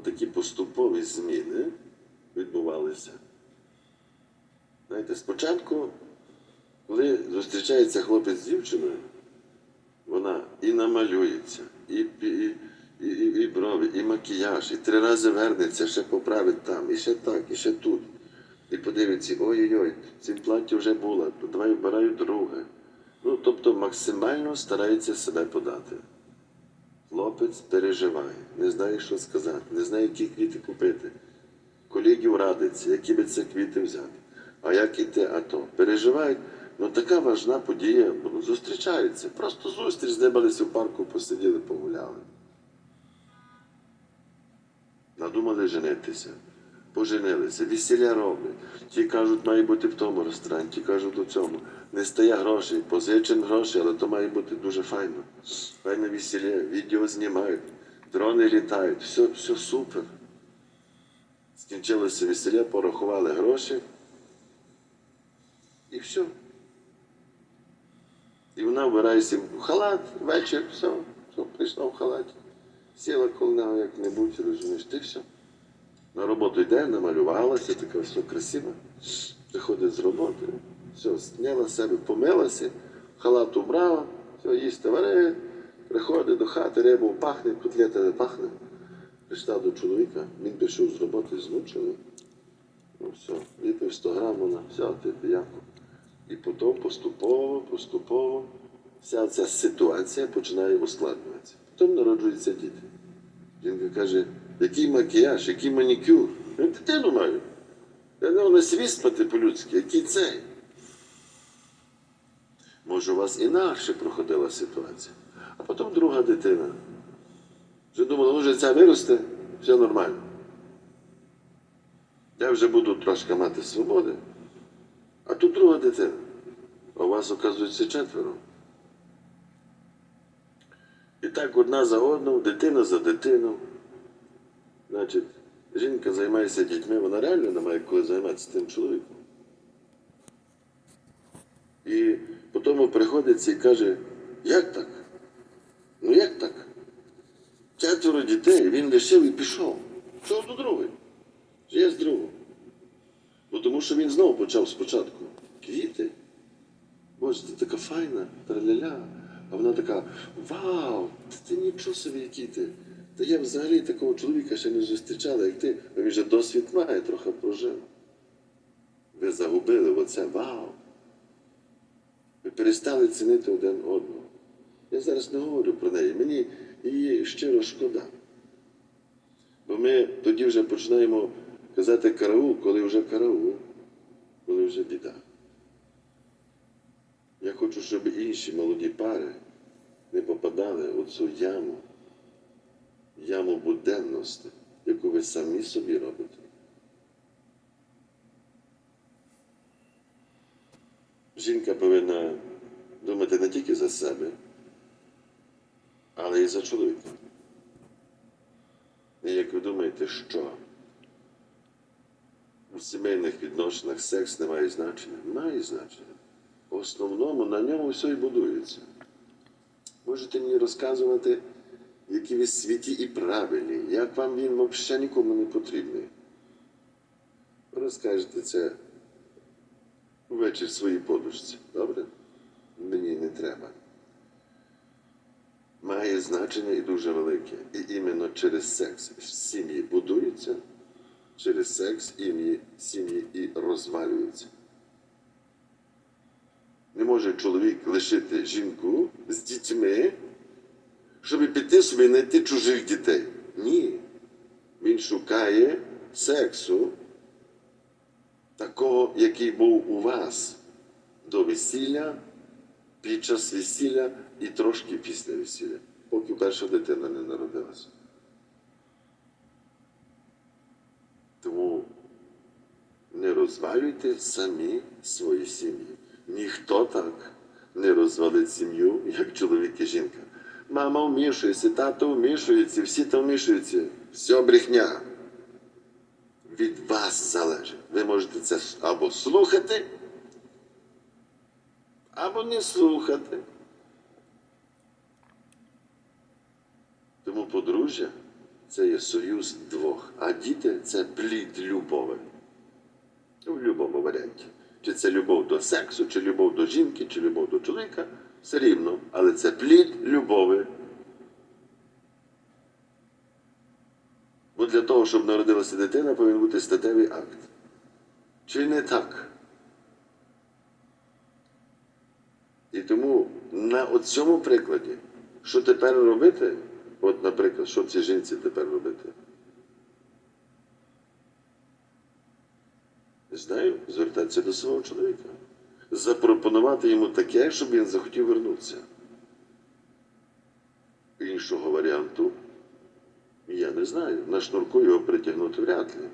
такі поступові зміни відбувалися. Знаєте, спочатку, коли зустрічається хлопець з дівчиною, вона і намалюється, і, і, і, і, брови, і макіяж, і три рази вернеться, ще поправить там, і ще так, і ще тут. І подивиться, ой-ой-ой, в цім платі вже була, давай вбираю друге. Ну, тобто максимально старається себе подати. Хлопець переживає, не знає, що сказати, не знає, які квіти купити. Колегів радиться, які би це квіти взяти. А як іти, а то. Переживають, ну така важна подія, зустрічається, зустрічаються. Просто зустріч, здебалися в парку, посиділи, погуляли. Надумали женитися, поженилися, весілля роблять. Ті кажуть, має бути в тому ресторані, ті кажуть у цьому. Не стає грошей, позичен гроші, але то має бути дуже файно. Файне весілля, відео знімають, дрони літають, все, все супер. Скінчилося весілля, порахували гроші. І все. І вона вбирається в халат, вечір, все, все, прийшла в халаті. Сіла коло як-небудь, розумієш, ти все. На роботу йде, намалювалася, така все красива. Приходить з роботи, все, зняла себе, помилася, халат убрала, все, їсти варе, приходить до хати, рибу пахне, котлета не пахне. Прийшла до чоловіка, він пішов з роботи змучений. Ну все, випив 100 грам, вона, все, ти піяку. І потім поступово, поступово вся ця ситуація починає ускладнюватися. Потім народжуються діти. Жінка каже, який макіяж, який манікюр. Я дитину маю. Я не на свіспати по-людськи, який цей. Може, у вас інакше проходила ситуація. А потім друга дитина. Вже думала, може ця виросте, все нормально. Я вже буду трошки мати свободи. А тут друга дитина. А у вас, оказується, четверо. І так одна за одну, дитина за дитину. Значить, жінка займається дітьми, вона реально не має коли займатися тим чоловіком. І потім приходиться і каже, як так? Ну як так? Четверо дітей, він лишив і пішов. Пішов до другої. Є з другого. Бо тому що він знову почав спочатку. Квіти. Боже, ти така файна, траля-ля. А вона така, вау, та ти нічого собі, який ти. Та я взагалі такого чоловіка ще не зустрічала, як ти. А він вже досвід має, трохи прожив. Ви загубили оце вау. Ви перестали цінити один одного. Я зараз не говорю про неї. Мені її щиро шкода. Бо ми тоді вже починаємо казати караул, коли вже караул, коли вже біда. Я хочу, щоб інші молоді пари не попадали у цю яму, яму буденності, яку ви самі собі робите. Жінка повинна думати не тільки за себе, але й за чоловіка. І як ви думаєте, що у сімейних відносинах секс не має значення? Має значення. В основному на ньому все і будується. Можете мені розказувати, які ви святі і правильні, як вам він взагалі нікому не потрібний. Розкажете це ввечері своїй подушці. Добре? Мені не треба. Має значення і дуже велике. І іменно через секс сім'ї будуються, через секс ім'ї сім'ї і розвалюються. Не може чоловік лишити жінку з дітьми, піти собі чужих дітей. Ні. Він шукає сексу, такого, який був у вас до весілля, під час весілля і трошки після весілля, поки перша дитина не народилася. Тому не розвалюйте самі свої сім'ї. Ніхто так не розвалить сім'ю, як чоловік і жінка. Мама вмішується, тато вмішується, всі там вмішуються. Все брехня. Від вас залежить. Ви можете це або слухати, або не слухати. Тому подружжя це є союз двох, а діти це плід любові. В будь-якому варіанті. Чи це любов до сексу, чи любов до жінки, чи любов до чоловіка, все рівно. Але це плід любові. Бо для того, щоб народилася дитина, повинен бути статевий акт. Чи не так? І тому на цьому прикладі, що тепер робити, от, наприклад, що цій жінці тепер робити? Не знаю, звертатися до свого чоловіка. Запропонувати йому таке, щоб він захотів вернутися. Іншого варіанту я не знаю. На шнурку його притягнути вряд ли.